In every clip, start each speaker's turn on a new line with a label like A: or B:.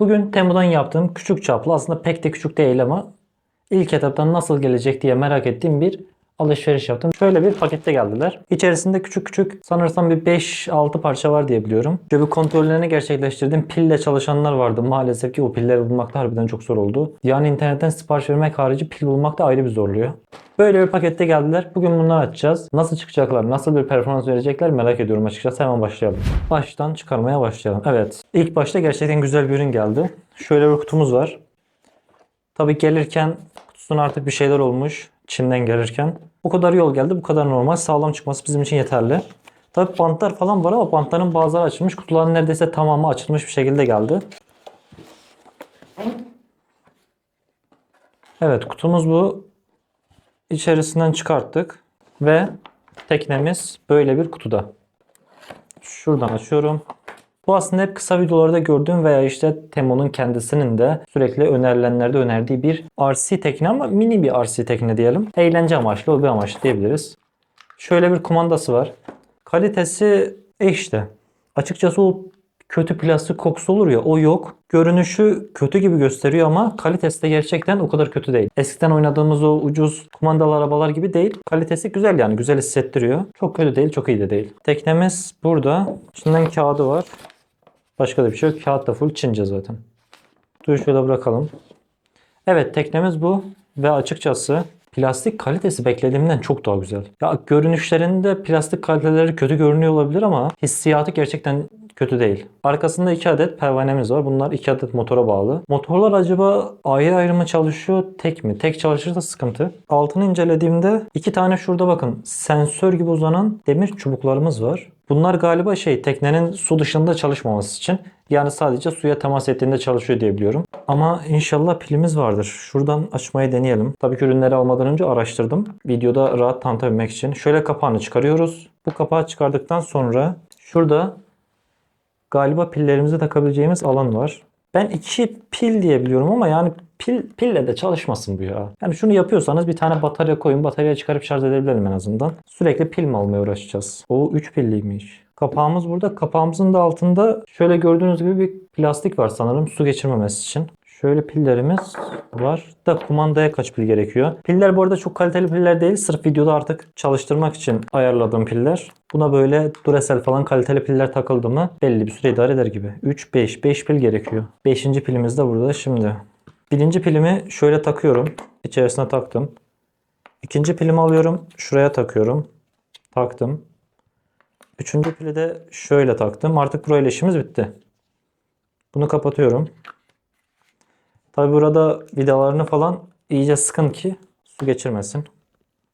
A: Bugün Temu'dan yaptığım küçük çaplı aslında pek de küçük değil ama ilk etaptan nasıl gelecek diye merak ettiğim bir alışveriş yaptım. Şöyle bir pakette geldiler. İçerisinde küçük küçük sanırsam bir 5-6 parça var diye biliyorum. Şöyle bir kontrollerini gerçekleştirdim. Pille çalışanlar vardı. Maalesef ki o pilleri bulmakta harbiden çok zor oldu. Yani internetten sipariş vermek harici pil bulmak da ayrı bir zorluyor. Böyle bir pakette geldiler. Bugün bunları açacağız. Nasıl çıkacaklar, nasıl bir performans verecekler merak ediyorum açıkçası. Hemen başlayalım. Baştan çıkarmaya başlayalım. Evet. İlk başta gerçekten güzel bir ürün geldi. Şöyle bir kutumuz var. Tabii gelirken kutusuna artık bir şeyler olmuş. Çin'den gelirken. Bu kadar yol geldi. Bu kadar normal. Sağlam çıkması bizim için yeterli. Tabii bantlar falan var ama bantların bazıları açılmış. Kutuların neredeyse tamamı açılmış bir şekilde geldi. Evet kutumuz bu. İçerisinden çıkarttık. Ve teknemiz böyle bir kutuda. Şuradan açıyorum. Bu aslında hep kısa videolarda gördüğüm veya işte Temo'nun kendisinin de sürekli önerilenlerde önerdiği bir RC tekne ama mini bir RC tekne diyelim. Eğlence amaçlı, hobi amaçlı diyebiliriz. Şöyle bir kumandası var. Kalitesi e işte. Açıkçası o kötü plastik kokusu olur ya o yok. Görünüşü kötü gibi gösteriyor ama kalitesi de gerçekten o kadar kötü değil. Eskiden oynadığımız o ucuz kumandalı arabalar gibi değil. Kalitesi güzel yani güzel hissettiriyor. Çok kötü değil çok iyi de değil. Teknemiz burada. İçinden kağıdı var. Başka da bir şey yok. Kağıt da full Çince zaten. Dur şöyle bırakalım. Evet teknemiz bu. Ve açıkçası plastik kalitesi beklediğimden çok daha güzel. Ya görünüşlerinde plastik kaliteleri kötü görünüyor olabilir ama hissiyatı gerçekten kötü değil. Arkasında iki adet pervanemiz var. Bunlar iki adet motora bağlı. Motorlar acaba ayrı ayrı mı çalışıyor, tek mi? Tek çalışırsa sıkıntı. Altını incelediğimde iki tane şurada bakın sensör gibi uzanan demir çubuklarımız var. Bunlar galiba şey teknenin su dışında çalışmaması için. Yani sadece suya temas ettiğinde çalışıyor diye biliyorum. Ama inşallah pilimiz vardır. Şuradan açmayı deneyelim. Tabii ki ürünleri almadan önce araştırdım. Videoda rahat tanıtabilmek için. Şöyle kapağını çıkarıyoruz. Bu kapağı çıkardıktan sonra şurada galiba pillerimizi takabileceğimiz alan var. Ben iki pil diye biliyorum ama yani pil pille de çalışmasın bu ya. Yani şunu yapıyorsanız bir tane batarya koyun, bataryaya çıkarıp şarj edebilirim en azından. Sürekli pil mi almaya uğraşacağız? O 3 pilliymiş. Kapağımız burada. Kapağımızın da altında şöyle gördüğünüz gibi bir plastik var sanırım su geçirmemesi için. Şöyle pillerimiz var. Da kumandaya kaç pil gerekiyor? Piller bu arada çok kaliteli piller değil. Sırf videoda artık çalıştırmak için ayarladığım piller. Buna böyle Duracell falan kaliteli piller takıldı mı belli bir süre idare eder gibi. 3, 5. 5 pil gerekiyor. 5. pilimiz de burada şimdi. Birinci pilimi şöyle takıyorum. İçerisine taktım. İkinci pilimi alıyorum. Şuraya takıyorum. Taktım. Üçüncü pili de şöyle taktım. Artık burayla işimiz bitti. Bunu kapatıyorum. Tabi burada vidalarını falan iyice sıkın ki su geçirmesin.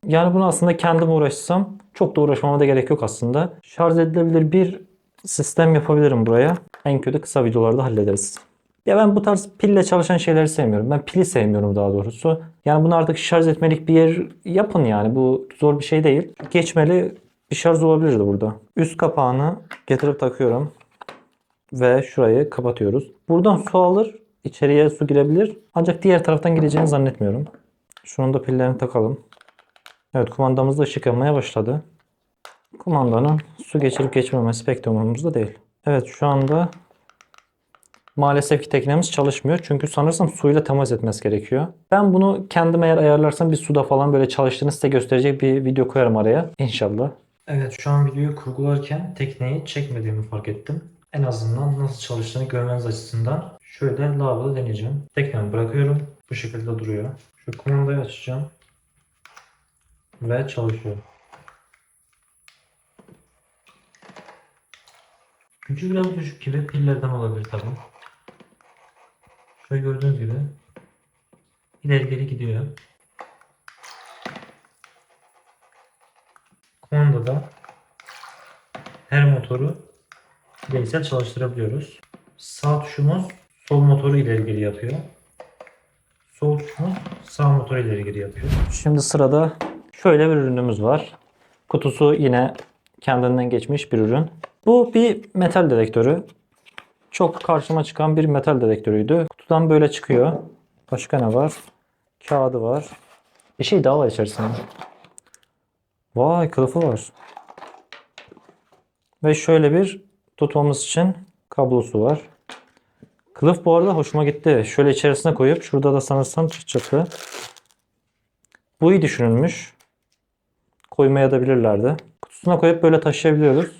A: Yani bunu aslında kendim uğraşsam çok da uğraşmama da gerek yok aslında. Şarj edilebilir bir sistem yapabilirim buraya. En kötü kısa videolarda hallederiz. Ya ben bu tarz pille çalışan şeyleri sevmiyorum. Ben pili sevmiyorum daha doğrusu. Yani bunu artık şarj etmelik bir yer yapın yani. Bu zor bir şey değil. Geçmeli bir şarj olabilirdi burada. Üst kapağını getirip takıyorum. Ve şurayı kapatıyoruz. Buradan su alır. İçeriye su girebilir. Ancak diğer taraftan gireceğini zannetmiyorum. Şunun da pillerini takalım. Evet kumandamız da ışık yanmaya başladı. Kumandanın su geçirip geçmemesi pek de umurumuzda değil. Evet şu anda maalesef ki teknemiz çalışmıyor. Çünkü sanırsam suyla temas etmesi gerekiyor. Ben bunu kendim eğer ayarlarsam bir suda falan böyle çalıştığını size gösterecek bir video koyarım araya. İnşallah. Evet şu an videoyu kurgularken tekneyi çekmediğimi fark ettim. En azından nasıl çalıştığını görmeniz açısından şöyle lavaboda deneyeceğim. Teknemi bırakıyorum. Bu şekilde duruyor. Şu kumandayı açacağım. Ve çalışıyor. Gücü biraz düşük gibi pillerden olabilir tabi. Şöyle gördüğünüz gibi ileri geri gidiyor. Kumandada her motoru bireysel çalıştırabiliyoruz. Sağ tuşumuz sol motoru ileri geri yapıyor. Sol tuşumuz sağ motoru ileri geri yapıyor. Şimdi sırada şöyle bir ürünümüz var. Kutusu yine kendinden geçmiş bir ürün. Bu bir metal dedektörü. Çok karşıma çıkan bir metal dedektörüydü. Kutudan böyle çıkıyor. Başka ne var? Kağıdı var. Bir şey daha var içerisinde. Vay kılıfı var. Ve şöyle bir tutmamız için kablosu var. Kılıf bu arada hoşuma gitti. Şöyle içerisine koyup şurada da sanırsam çıt çıtı. Bu iyi düşünülmüş. Koymaya da bilirlerdi. Kutusuna koyup böyle taşıyabiliyoruz.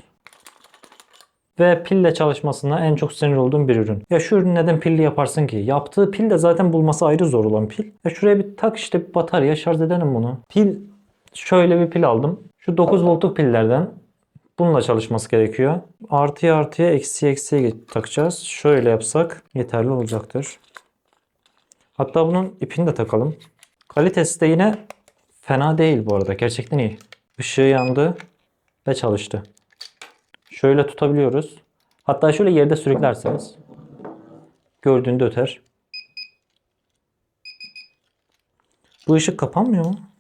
A: Ve pille çalışmasına en çok sinir olduğum bir ürün. Ya şu ürünü neden pilli yaparsın ki? Yaptığı pil de zaten bulması ayrı zor olan pil. Ya şuraya bir tak işte bir batarya şarj edelim bunu. Pil şöyle bir pil aldım. Şu 9 voltluk pillerden bununla çalışması gerekiyor. Artıya artıya eksiye eksiye takacağız. Şöyle yapsak yeterli olacaktır. Hatta bunun ipini de takalım. Kalitesi de yine fena değil bu arada. Gerçekten iyi. Işığı yandı ve çalıştı. Şöyle tutabiliyoruz. Hatta şöyle yerde sürüklerseniz gördüğünde öter. Bu ışık kapanmıyor mu?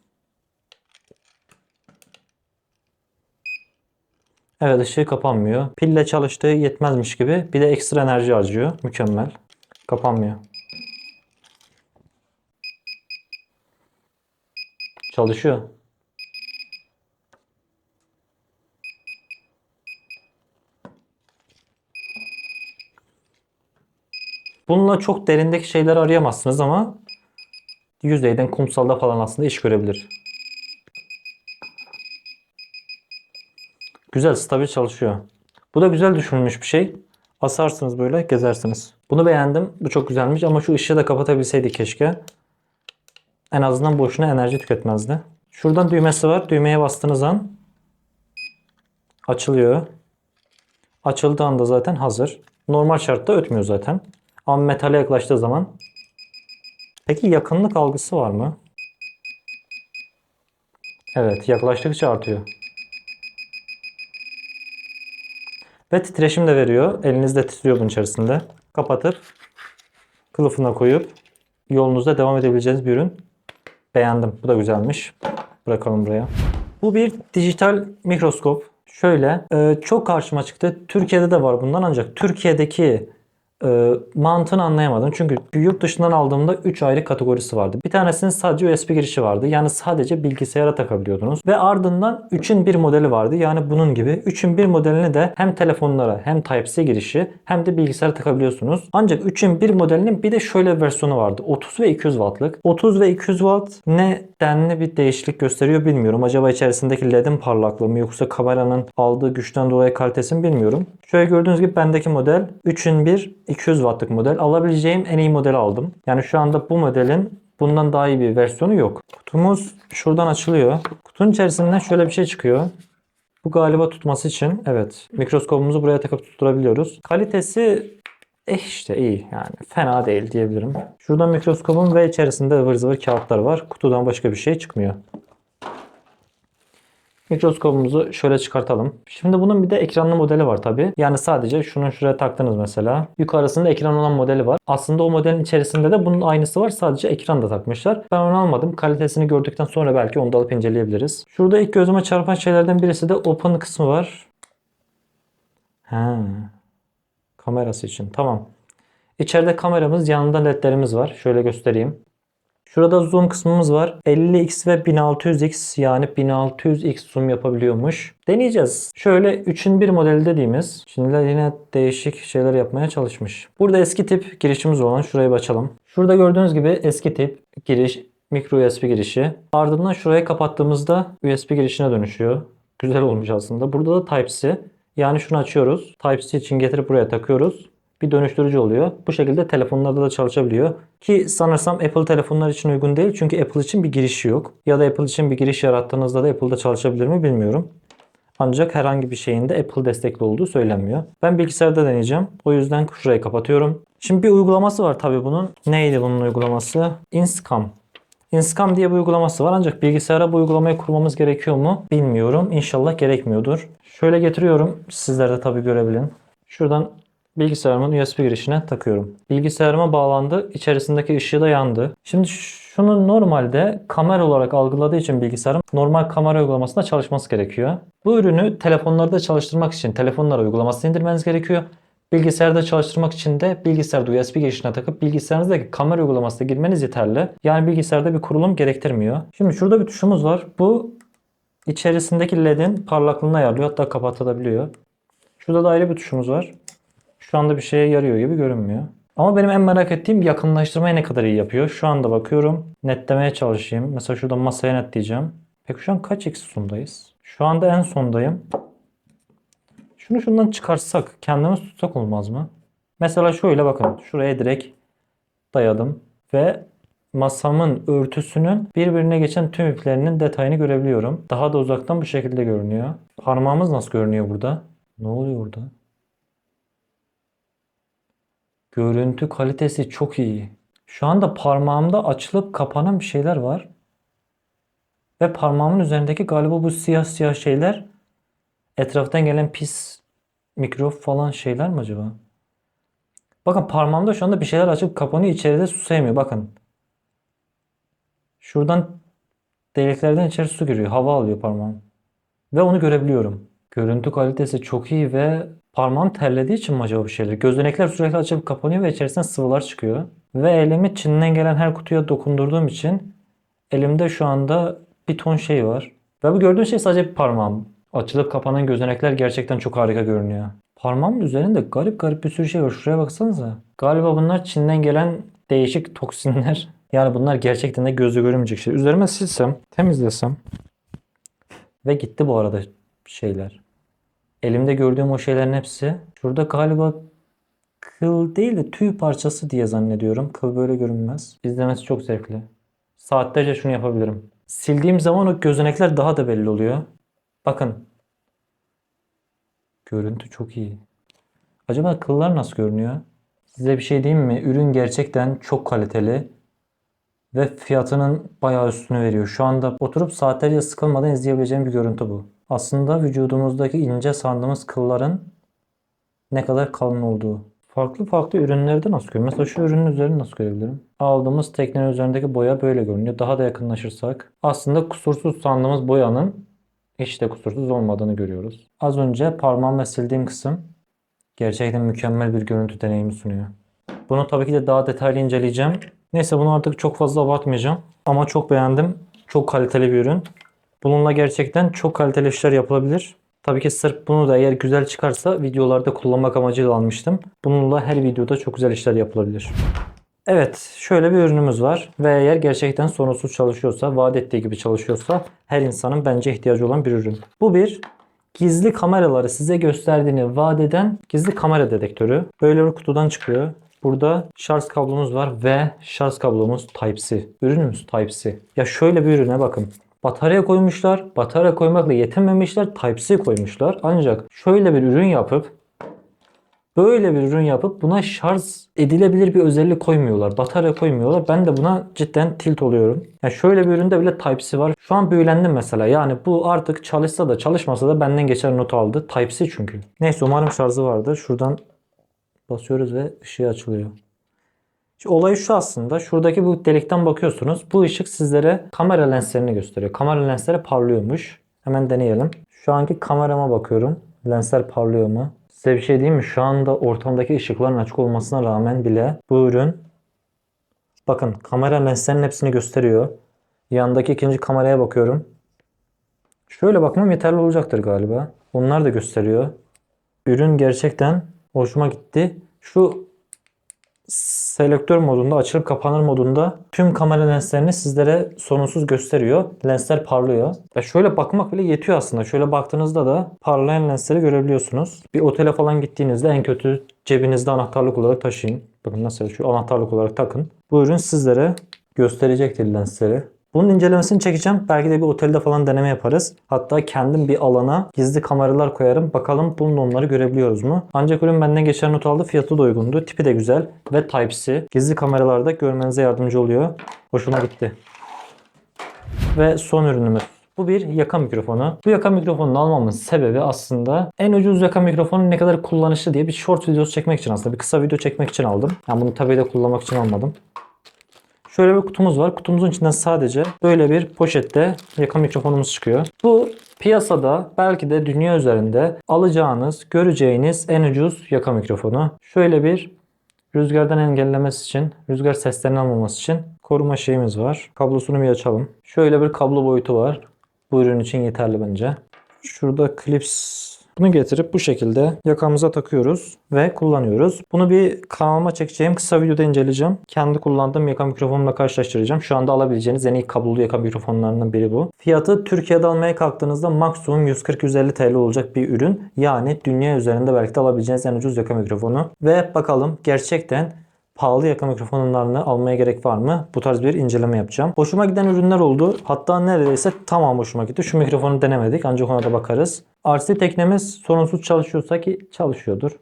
A: Evet ışığı kapanmıyor. Pille çalıştığı yetmezmiş gibi bir de ekstra enerji harcıyor. Mükemmel. Kapanmıyor. Çalışıyor. Bununla çok derindeki şeyleri arayamazsınız ama yüzeyden kumsalda falan aslında iş görebilir. Güzel, stabil çalışıyor. Bu da güzel düşünülmüş bir şey. Asarsınız böyle, gezersiniz. Bunu beğendim. Bu çok güzelmiş ama şu ışığı da kapatabilseydik keşke. En azından boşuna enerji tüketmezdi. Şuradan düğmesi var. Düğmeye bastığınız an açılıyor. Açıldığı anda zaten hazır. Normal şartta ötmüyor zaten. Ama metale yaklaştığı zaman Peki yakınlık algısı var mı? Evet, yaklaştıkça artıyor. Ve titreşim de veriyor. Elinizde titriyor bunun içerisinde. Kapatıp kılıfına koyup yolunuzda devam edebileceğiniz bir ürün. Beğendim. Bu da güzelmiş. Bırakalım buraya. Bu bir dijital mikroskop. Şöyle e, çok karşıma çıktı. Türkiye'de de var bundan ancak Türkiye'deki e, mantığını anlayamadım. Çünkü yurt dışından aldığımda 3 ayrı kategorisi vardı. Bir tanesinin sadece USB girişi vardı. Yani sadece bilgisayara takabiliyordunuz. Ve ardından 3'ün bir modeli vardı. Yani bunun gibi 3'ün bir modelini de hem telefonlara hem Type-C girişi hem de bilgisayara takabiliyorsunuz. Ancak 3'ün bir modelinin bir de şöyle bir versiyonu vardı. 30 ve 200 wattlık. 30 ve 200 watt ne denli bir değişiklik gösteriyor bilmiyorum. Acaba içerisindeki ledin parlaklığı mı yoksa kameranın aldığı güçten dolayı kalitesini bilmiyorum. Şöyle gördüğünüz gibi bendeki model 3'ün 1 200 wattlık model. Alabileceğim en iyi modeli aldım. Yani şu anda bu modelin bundan daha iyi bir versiyonu yok. Kutumuz şuradan açılıyor. Kutunun içerisinden şöyle bir şey çıkıyor. Bu galiba tutması için evet mikroskopumuzu buraya takıp tutturabiliyoruz. Kalitesi eh işte iyi yani fena değil diyebilirim. Şuradan mikroskopun ve içerisinde ıvır zıvır kağıtlar var. Kutudan başka bir şey çıkmıyor. Mikroskopumuzu şöyle çıkartalım. Şimdi bunun bir de ekranlı modeli var tabi. Yani sadece şunu şuraya taktınız mesela. Yukarısında ekran olan modeli var. Aslında o modelin içerisinde de bunun aynısı var. Sadece ekran da takmışlar. Ben onu almadım. Kalitesini gördükten sonra belki onu da alıp inceleyebiliriz. Şurada ilk gözüme çarpan şeylerden birisi de open kısmı var. Ha. Kamerası için. Tamam. İçeride kameramız, yanında ledlerimiz var. Şöyle göstereyim. Şurada zoom kısmımız var. 50x ve 1600x yani 1600x zoom yapabiliyormuş. Deneyeceğiz. Şöyle 3'ün 1 modeli dediğimiz. Şimdi yine değişik şeyler yapmaya çalışmış. Burada eski tip girişimiz olan şurayı açalım. Şurada gördüğünüz gibi eski tip giriş micro USB girişi. Ardından şurayı kapattığımızda USB girişine dönüşüyor. Güzel olmuş aslında. Burada da Type-C. Yani şunu açıyoruz. Type-C için getirip buraya takıyoruz bir dönüştürücü oluyor. Bu şekilde telefonlarda da çalışabiliyor. Ki sanırsam Apple telefonlar için uygun değil. Çünkü Apple için bir girişi yok. Ya da Apple için bir giriş yarattığınızda da Apple'da çalışabilir mi bilmiyorum. Ancak herhangi bir şeyin de Apple destekli olduğu söylenmiyor. Ben bilgisayarda deneyeceğim. O yüzden şurayı kapatıyorum. Şimdi bir uygulaması var tabii bunun. Neydi bunun uygulaması? Inscam. Inscam diye bir uygulaması var ancak bilgisayara bu uygulamayı kurmamız gerekiyor mu bilmiyorum. İnşallah gerekmiyordur. Şöyle getiriyorum. Sizler de tabii görebilin. Şuradan bilgisayarımın USB girişine takıyorum. Bilgisayarıma bağlandı. İçerisindeki ışığı da yandı. Şimdi şunu normalde kamera olarak algıladığı için bilgisayarım normal kamera uygulamasında çalışması gerekiyor. Bu ürünü telefonlarda çalıştırmak için telefonlara uygulamasını indirmeniz gerekiyor. Bilgisayarda çalıştırmak için de bilgisayarda USB girişine takıp bilgisayarınızdaki kamera uygulamasına girmeniz yeterli. Yani bilgisayarda bir kurulum gerektirmiyor. Şimdi şurada bir tuşumuz var. Bu içerisindeki ledin parlaklığını ayarlıyor. Hatta kapatılabiliyor. Şurada da ayrı bir tuşumuz var. Şu anda bir şeye yarıyor gibi görünmüyor. Ama benim en merak ettiğim yakınlaştırmayı ne kadar iyi yapıyor. Şu anda bakıyorum. Netlemeye çalışayım. Mesela şurada masaya netleyeceğim. Peki şu an kaç eksi sondayız? Şu anda en sondayım. Şunu şundan çıkarsak kendimiz tutsak olmaz mı? Mesela şöyle bakın. Şuraya direkt dayadım. Ve masamın örtüsünün birbirine geçen tüm iplerinin detayını görebiliyorum. Daha da uzaktan bu şekilde görünüyor. Parmağımız nasıl görünüyor burada? Ne oluyor burada? Görüntü kalitesi çok iyi. Şu anda parmağımda açılıp kapanan bir şeyler var. Ve parmağımın üzerindeki galiba bu siyah siyah şeyler etraftan gelen pis mikrop falan şeyler mi acaba? Bakın parmağımda şu anda bir şeyler açıp kapanıyor. İçeride su sevmiyor. Bakın. Şuradan deliklerden içeri su giriyor. Hava alıyor parmağım. Ve onu görebiliyorum. Görüntü kalitesi çok iyi ve parmağım terlediği için mi acaba bu şeyler? Gözenekler sürekli açılıp kapanıyor ve içerisinden sıvılar çıkıyor. Ve elimi Çin'den gelen her kutuya dokundurduğum için elimde şu anda bir ton şey var. Ve bu gördüğün şey sadece bir parmağım. Açılıp kapanan gözenekler gerçekten çok harika görünüyor. Parmağımın üzerinde garip garip bir sürü şey var. Şuraya baksanıza. Galiba bunlar Çin'den gelen değişik toksinler. Yani bunlar gerçekten de gözle görünmeyecek şey. Üzerime silsem, temizlesem ve gitti bu arada şeyler. Elimde gördüğüm o şeylerin hepsi. Şurada galiba kıl değil de tüy parçası diye zannediyorum. Kıl böyle görünmez. İzlemesi çok zevkli. Saatlerce şunu yapabilirim. Sildiğim zaman o gözenekler daha da belli oluyor. Bakın. Görüntü çok iyi. Acaba kıllar nasıl görünüyor? Size bir şey diyeyim mi? Ürün gerçekten çok kaliteli ve fiyatının bayağı üstünü veriyor. Şu anda oturup saatlerce sıkılmadan izleyebileceğim bir görüntü bu. Aslında vücudumuzdaki ince sandığımız kılların ne kadar kalın olduğu. Farklı farklı ürünlerde nasıl görüyor? Mesela şu ürünün üzerinde nasıl görebilirim? Aldığımız teknenin üzerindeki boya böyle görünüyor. Daha da yakınlaşırsak aslında kusursuz sandığımız boyanın hiç de kusursuz olmadığını görüyoruz. Az önce parmağımla sildiğim kısım gerçekten mükemmel bir görüntü deneyimi sunuyor. Bunu tabii ki de daha detaylı inceleyeceğim. Neyse bunu artık çok fazla abartmayacağım. Ama çok beğendim. Çok kaliteli bir ürün. Bununla gerçekten çok kaliteli işler yapılabilir. Tabii ki sırf bunu da eğer güzel çıkarsa videolarda kullanmak amacıyla almıştım. Bununla her videoda çok güzel işler yapılabilir. Evet, şöyle bir ürünümüz var ve eğer gerçekten sorunsuz çalışıyorsa, vaat ettiği gibi çalışıyorsa her insanın bence ihtiyacı olan bir ürün. Bu bir gizli kameraları size gösterdiğini vaat eden gizli kamera dedektörü. Böyle bir kutudan çıkıyor. Burada şarj kablomuz var ve şarj kablomuz Type-C. Ürünümüz Type-C. Ya şöyle bir ürüne bakın. Batarya koymuşlar. Batarya koymakla yetinmemişler. Type-C koymuşlar. Ancak şöyle bir ürün yapıp böyle bir ürün yapıp buna şarj edilebilir bir özellik koymuyorlar. Batarya koymuyorlar. Ben de buna cidden tilt oluyorum. Yani şöyle bir üründe bile Type-C var. Şu an büyülendim mesela. Yani bu artık çalışsa da çalışmasa da benden geçer not aldı. Type-C çünkü. Neyse umarım şarjı vardır. Şuradan basıyoruz ve ışığı açılıyor. Olay şu aslında. Şuradaki bu delikten bakıyorsunuz. Bu ışık sizlere kamera lenslerini gösteriyor. Kamera lensleri parlıyormuş. Hemen deneyelim. Şu anki kamerama bakıyorum. Lensler parlıyor mu? Size bir şey diyeyim mi? Şu anda ortamdaki ışıkların açık olmasına rağmen bile bu ürün bakın kamera lenslerinin hepsini gösteriyor. Yandaki ikinci kameraya bakıyorum. Şöyle bakmam yeterli olacaktır galiba. Onlar da gösteriyor. Ürün gerçekten hoşuma gitti. Şu selektör modunda, açılıp kapanır modunda tüm kamera lenslerini sizlere sorunsuz gösteriyor. Lensler parlıyor. Ve şöyle bakmak bile yetiyor aslında. Şöyle baktığınızda da parlayan lensleri görebiliyorsunuz. Bir otele falan gittiğinizde en kötü cebinizde anahtarlık olarak taşıyın. Bakın nasıl şu anahtarlık olarak takın. Bu ürün sizlere gösterecektir lensleri. Bunun incelemesini çekeceğim. Belki de bir otelde falan deneme yaparız. Hatta kendim bir alana gizli kameralar koyarım. Bakalım bunun onları görebiliyoruz mu? Ancak ürün benden geçen not aldı. Fiyatı da uygundu. Tipi de güzel. Ve Type-C. Gizli kameralarda görmenize yardımcı oluyor. Hoşuma gitti. Ve son ürünümüz. Bu bir yaka mikrofonu. Bu yaka mikrofonunu almamın sebebi aslında en ucuz yaka mikrofonu ne kadar kullanışlı diye bir short videosu çekmek için aslında. Bir kısa video çekmek için aldım. Yani bunu tabii de kullanmak için almadım. Şöyle bir kutumuz var. Kutumuzun içinden sadece böyle bir poşette yaka mikrofonumuz çıkıyor. Bu piyasada belki de dünya üzerinde alacağınız, göreceğiniz en ucuz yaka mikrofonu. Şöyle bir rüzgardan engellemesi için, rüzgar seslerini almaması için koruma şeyimiz var. Kablosunu bir açalım. Şöyle bir kablo boyutu var. Bu ürün için yeterli bence. Şurada klips Bunu getirip bu şekilde yakamıza takıyoruz ve kullanıyoruz. Bunu bir kanalıma çekeceğim kısa videoda inceleyeceğim. Kendi kullandığım yaka mikrofonumla karşılaştıracağım. Şu anda alabileceğiniz en iyi kablolu yaka mikrofonlarından biri bu. Fiyatı Türkiye'de almaya kalktığınızda maksimum 140-150 TL olacak bir ürün. Yani dünya üzerinde belki de alabileceğiniz en ucuz yaka mikrofonu. Ve bakalım gerçekten pahalı yaka mikrofonlarını almaya gerek var mı? Bu tarz bir inceleme yapacağım. Hoşuma giden ürünler oldu. Hatta neredeyse tamam hoşuma gitti. Şu mikrofonu denemedik ancak ona da bakarız. RC teknemiz sorunsuz çalışıyorsa ki çalışıyordur.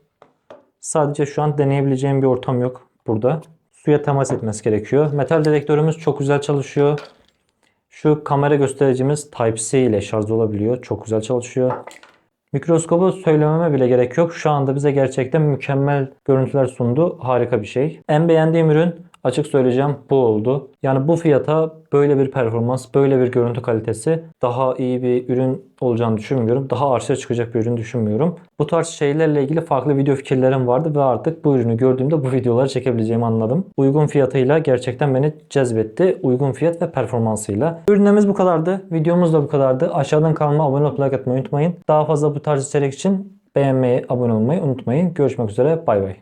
A: Sadece şu an deneyebileceğim bir ortam yok burada. Suya temas etmesi gerekiyor. Metal dedektörümüz çok güzel çalışıyor. Şu kamera göstericimiz Type-C ile şarj olabiliyor. Çok güzel çalışıyor. Mikroskobu söylememe bile gerek yok. Şu anda bize gerçekten mükemmel görüntüler sundu. Harika bir şey. En beğendiğim ürün açık söyleyeceğim bu oldu. Yani bu fiyata böyle bir performans, böyle bir görüntü kalitesi daha iyi bir ürün olacağını düşünmüyorum. Daha arşa çıkacak bir ürün düşünmüyorum. Bu tarz şeylerle ilgili farklı video fikirlerim vardı ve artık bu ürünü gördüğümde bu videoları çekebileceğimi anladım. Uygun fiyatıyla gerçekten beni cezbetti. Uygun fiyat ve performansıyla. Ürünlerimiz bu kadardı. Videomuz da bu kadardı. Aşağıdan kanalıma abone olup like atmayı unutmayın. Daha fazla bu tarz içerik için beğenmeyi, abone olmayı unutmayın. Görüşmek üzere. Bay bay.